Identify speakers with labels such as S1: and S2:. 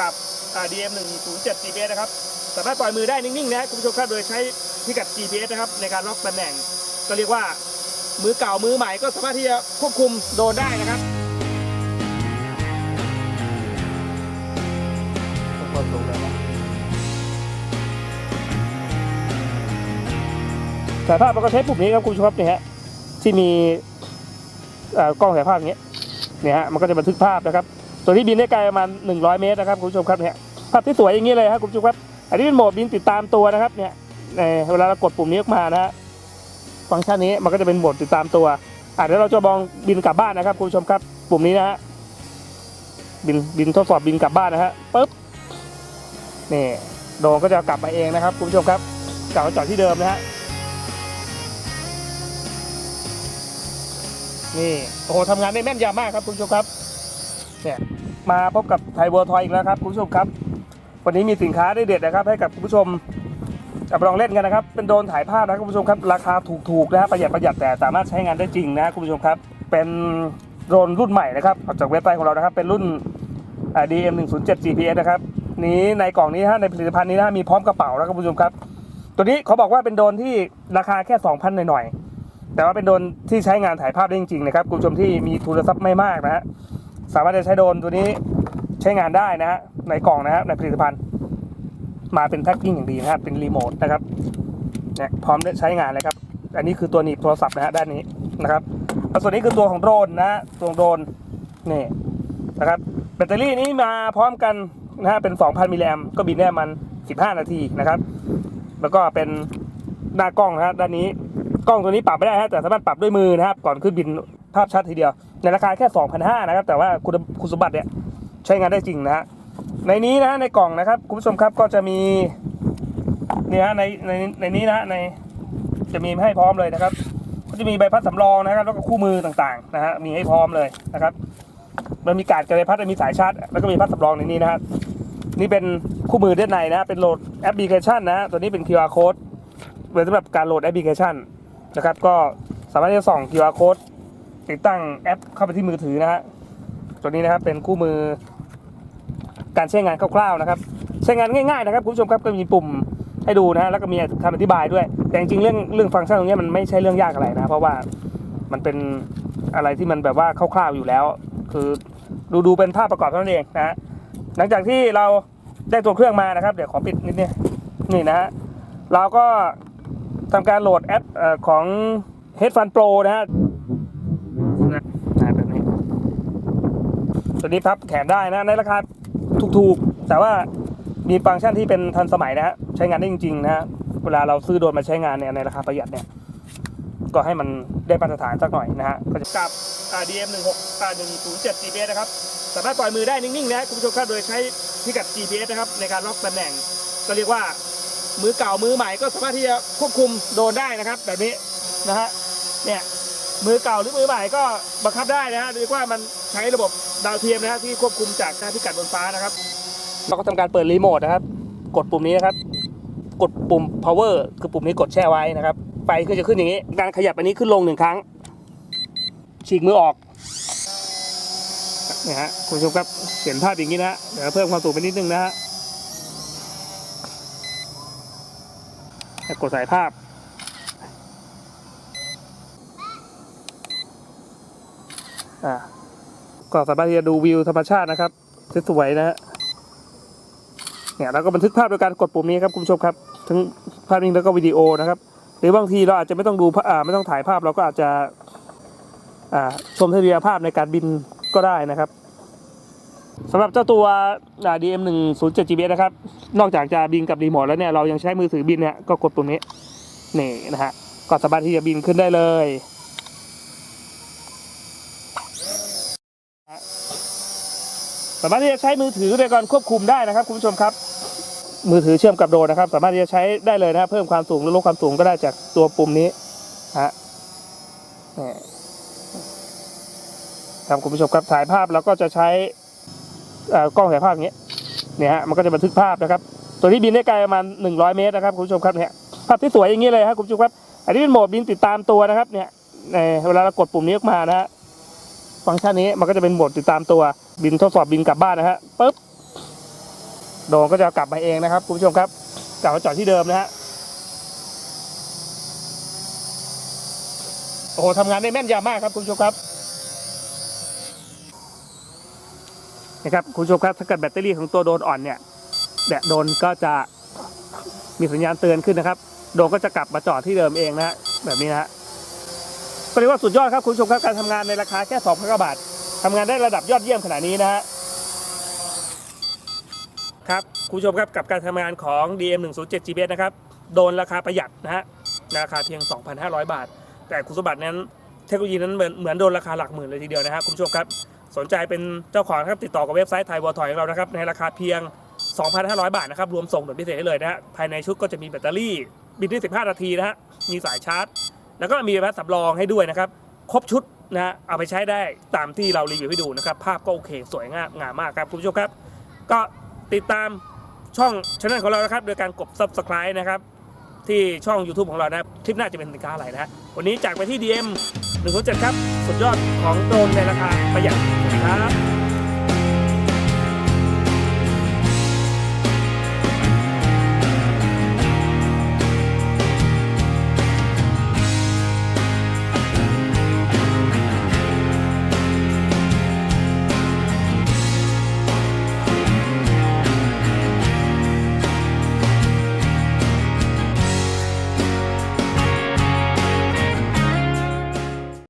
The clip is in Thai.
S1: กับ DM 107 GPS นะครับ สามารถปล่อยมือได้นิ่งๆนะคุณผู้ชมครับ โดยใช้พิกัด GPS นะครับ ในการล็อกตำแหน่ง ก็เรียกว่ามือเก่ามือใหม่ก็สามารถที่จะควบคุมโดนได้นะครับ
S2: คนลงแล้วนะ
S1: ถ่ายภาพเราก็ใช้ปุ่มนี้ครับคุณผู้ชมครับเนี่ยฮะที่มีกล้องถ่ายภาพอย่างเงี้ยเนี่ยฮะมันก็จะบันทึกภาพนะครับ ตัวนี้บินได้ไกลประมาณ 100 เมตรนะครับคุณผู้ชมครับเนี่ยภาพที่สวยอย่างนี้เลยครับคุณผู้ชมครับ อันนี้เป็นโหมดบินติดตามตัวนะครับเนี่ยเวลาเรากดปุ่มนี้ออกมานะฮะฟังก์ชันนี้มันก็จะเป็นโหมดติดตามตัวอะเดี๋ยวเราจะมองบินกลับบ้านนะครับคุณผู้ชมครับ ปุ่มนี้นะฮะบินบินทดสอบบินกลับบ้านนะฮะปึ๊บนี่โดรนก็จะกลับมาเองนะครับคุณผู้ชมครับกลับมาจอดที่เดิมนะฮะนี่โอ้โหทำงานได้แม่นยำมากครับคุณผู้ชมครับเนี่ย มาพบกับไทยเวิร์ทอยอีกแล้วครับคุณผู้ชมครับ วันนี้มีสินค้าได้เด็ดนะครับ ให้กับคุณผู้ชมเอาไปลองเล่นกันนะครับ เป็นโดรนถ่ายภาพนะครับคุณผู้ชมครับ ราคาถูกๆนะฮะประหยัดประหยัดแต่สามารถใช้งานได้จริงนะคุณผู้ชมครับ เป็นโดรนรุ่นใหม่นะครับออกจากเว็บไซต์ของเรานะครับ เป็นรุ่น DM 107 GPS นะครับนี้ในกล่องนี้ฮะในผลิตภัณฑ์นี้นะมีพร้อมกระเป๋าแล้วครับคุณผู้ชมครับ ตัวนี้เขาบอกว่าเป็นโดรนที่ราคาแค่2,000หน่อยๆแต่ว่าเป็นโดรนที่ใช้งานถ่ายภาพได้จริงๆนะครับคุณผู้ชมที่มีทุนทรัพย์ไม่มากนะฮะ สามารถจะใช้โดรนตัวนี้ใช้งานได้นะฮะในกล่องนะฮะในผลิตภัณฑ์ มาเป็นแพ็คกิ้งอย่างดีนะครับเป็นรีโมทนะครับเนี่ยพร้อมใช้งานเลยครับ อันนี้คือตัวหนีบโทรศัพท์นะฮะด้านนี้นะครับส่วนนี้คือตัวของโดรนนะฮะตัวโดรนนี่นะครับแบตเตอรี่นี้มาพร้อมกันนะฮะเป็น 2,000 มิลลิแอมก็บินได้มัน 15 นาทีนะครับ แล้วก็เป็นหน้ากล้องนะฮะด้านนี้กล้องตัวนี้ปรับไม่ได้ฮะแต่สามารถปรับด้วยมือนะครับก่อนขึ้นบิน ภาพชัดทีเดียว ในราคาแค่ 2,500นะครับ แต่ว่าคุณคุณสมบัติเนี่ยใช้งานได้จริงนะฮะในนี้นะฮะในกล่องนะครับคุณผู้ชมครับก็จะมีนี่ฮะในในในนี้นะในจะมีให้พร้อมเลยนะครับ ก็จะมีใบพัดสำรองนะครับ แล้วก็คู่มือต่างๆนะฮะมีให้พร้อมเลยนะครับ มันมีการดกระไรพัดมีสายชาร์จแล้วก็มีพัดสำรองในนี้นะฮะนี่เป็นคู่มือด้านในนะเป็นโหลดแอปพลิเคชันนะตัวนี้เป็น QR code ไว้สำหรับการโหลดแอปพลิเคชันนะครับ ก็สามารถที่จะส่อง QR code ติดตั้งแอปเข้าไปที่มือถือนะฮะตัวนี้นะครับเป็นคู่มือการใช้งานคร่าวๆนะครับ ใช้งานง่ายๆนะครับคุณผู้ชมครับก็มีปุ่มให้ดูนะฮะแล้วก็มีคำอธิบายด้วย แต่จริงๆเรื่องเรื่องฟังก์ชันตรงนี้มันไม่ใช่เรื่องยากอะไรนะ เพราะว่ามันเป็นอะไรที่มันแบบว่าคร่าวๆอยู่แล้ว คือดูดูเป็นภาพประกอบเท่านั้นเองนะฮะหลังจากที่เราได้ตัวเครื่องมานะครับ เดี๋ยวขอปิดนิดนึงนี่นะฮะเราก็ทำการโหลดแอปของ h e a d f u n Pro นะฮะอ่าแบบนี้ ตัวนี้พับแขนได้นะในราคาถูกๆ แต่ว่ามีฟังก์ชันที่เป็นทันสมัยนะฮะใช้งานได้จริงๆนะฮะเวลาเราซื้อโดรนมาใช้งานเนี่ยในราคาประหยัดเนี่ยก็ให้มันได้มาตรฐานสักหน่อยนะฮะก็จะกับ DM 1 6 107 GPS นะครับสามารถปล่อยมือได้นิ่งๆนะคุณผู้ชมครับโดยใช้พิกัด GPS นะครับในการล็อกตำแหน่ง ก็เรียกว่ามือเก่ามือใหม่ก็สามารถที่จะควบคุมโดรนได้นะครับ แบบนี้นะฮะเนี่ยมือเก่าหรือมือใหม่ก็บังคับได้นะฮะเรียกว่ามันใช้ระบบ ดาวเทียมนะฮะที่ควบคุมจากหน้าพิกัดบนฟ้านะครับ เราก็ทำการเปิดรีโมทนะครับ กดปุ่มนี้นะครับ กดปุ่ม power คือปุ่มนี้กดแช่ไว้นะครับไฟก็จะขึ้นอย่างนี้ การขยับอันนี้ขึ้นลงหนึ่งครั้ง ฉีกมือออกเนี่ยฮะคุณผู้ชมครับเห็นภาพอย่างนี้นะฮะเดี๋ยวเพิ่มความสูงไปนิดนึงนะฮะกดสายภาพอ่า ก็สามารถที่จะดูวิวธรรมชาตินะครับสวยๆนะฮะเนี่ยเราก็บันทึกภาพโดยการกดปุ่มนี้ครับคุณผู้ชมครับทั้งภาพนิ่งแล้วก็วิดีโอนะครับ หรือบางทีเราอาจจะไม่ต้องดูอ่าไม่ต้องถ่ายภาพเราก็อาจจะอ่าชมทัศนียภาพในการบินก็ได้นะครับสำหรับเจ้าตัวอ่า DM 1 0 7 GPS นะครับ นอกจากจะบินกับรีโมทแล้วเนี่ย เรายังใช้มือถือบินเนี่ย ก็กดปุ่มนี้ นี่นะฮะ ก็สามารถที่จะบินขึ้นได้เลย สามารถที่จะใช้มือถือในการควบคุมได้นะครับคุณผู้ชมครับ มือถือเชื่อมกับโดรนนะครับ สามารถที่จะใช้ได้เลยนะครับเพิ่มความสูงหรือลดความสูงก็ได้จากตัวปุ่มนี้ฮะนี่ครับคุณผู้ชมครับถ่ายภาพแล้วก็จะใช้กล้องถ่ายภาพอย่างเงี้ยเนี่ยฮะมันก็จะบันทึกภาพนะครับ ตัวนี้บินได้ไกลประมาณ 100 เมตรนะครับคุณผู้ชมครับเนี่ยภาพที่สวยอย่างนี้เลยครับคุณผู้ชมครับ อันนี้เป็นโหมดบินติดตามตัวนะครับเนี่ยในเวลาเรากดปุ่มนี้ออกมานะฮะ ฟังก์ชันนี้มันก็จะเป็นโหมดติดตามตัวบินทดสอบบินกลับบ้านนะฮะปึ๊บโดนก็จะกลับมาเองนะครับคุณผู้ชมครับกลับมาจอดที่เดิมนะฮะโอ้โหทำงานได้แม่นยำมากครับคุณผู้ชมครับนะครับคุณผู้ชมครับถ้าเกิดแบตเตอรี่ของตัวโดนอ่อนเนี่ยเนี่ยโดนก็จะมีสัญญาณเตือนขึ้นนะครับ โดนก็จะกลับมาจอดที่เดิมเองนะฮะแบบนี้นะฮะ ก็เรียกว่าสุดยอดครับคุณผู้ชมครับการทำงานในราคาแค่2พันกว่าบาททำงานได้ระดับยอดเยี่ยมขนาดนี้นะฮะครับคุณผู้ชมครับกับการทำงานของ DM 1 0 7 GPS นะครับโดนราคาประหยัดนะฮะราคาเพียง 2,500 บาท แต่คุณสมบัตินั้นเทคโนโลยีนั้นเหมือนเหมือนโดนราคาหลักหมื่นเลยทีเดียวนะฮะคุณผู้ชมครับสนใจเป็นเจ้าของครับติดต่อกับเว็บไซต์ไทยวอทอยของเรานะครับในราคาเพียง 2,500 บาทนะครับรวมส่งโดยพิเศษให้เลยนะฮะภายในชุดก็จะมีแบตเตอรี่บินที่ 15 นาทีนะฮะมีสายชาร์จ แล้วก็มีแบตสำรองให้ด้วยนะครับ ครบชุดนะฮะเอาไปใช้ได้ตามที่เรารีวิวให้ดูนะครับ ภาพก็โอเค สวยงามงามมากครับคุณผู้ชมครับ ก็ติดตามช่องช่องของเรานะครับ โดยการกด subscribe นะครับ ที่ช่อง YouTube ของเรานะครับคลิปหน้าจะเป็นสินค้าอะไรนะวันนี้จากไปที่ DM 107ครับ สุดยอดของโดรนในราคาประหยัดครับ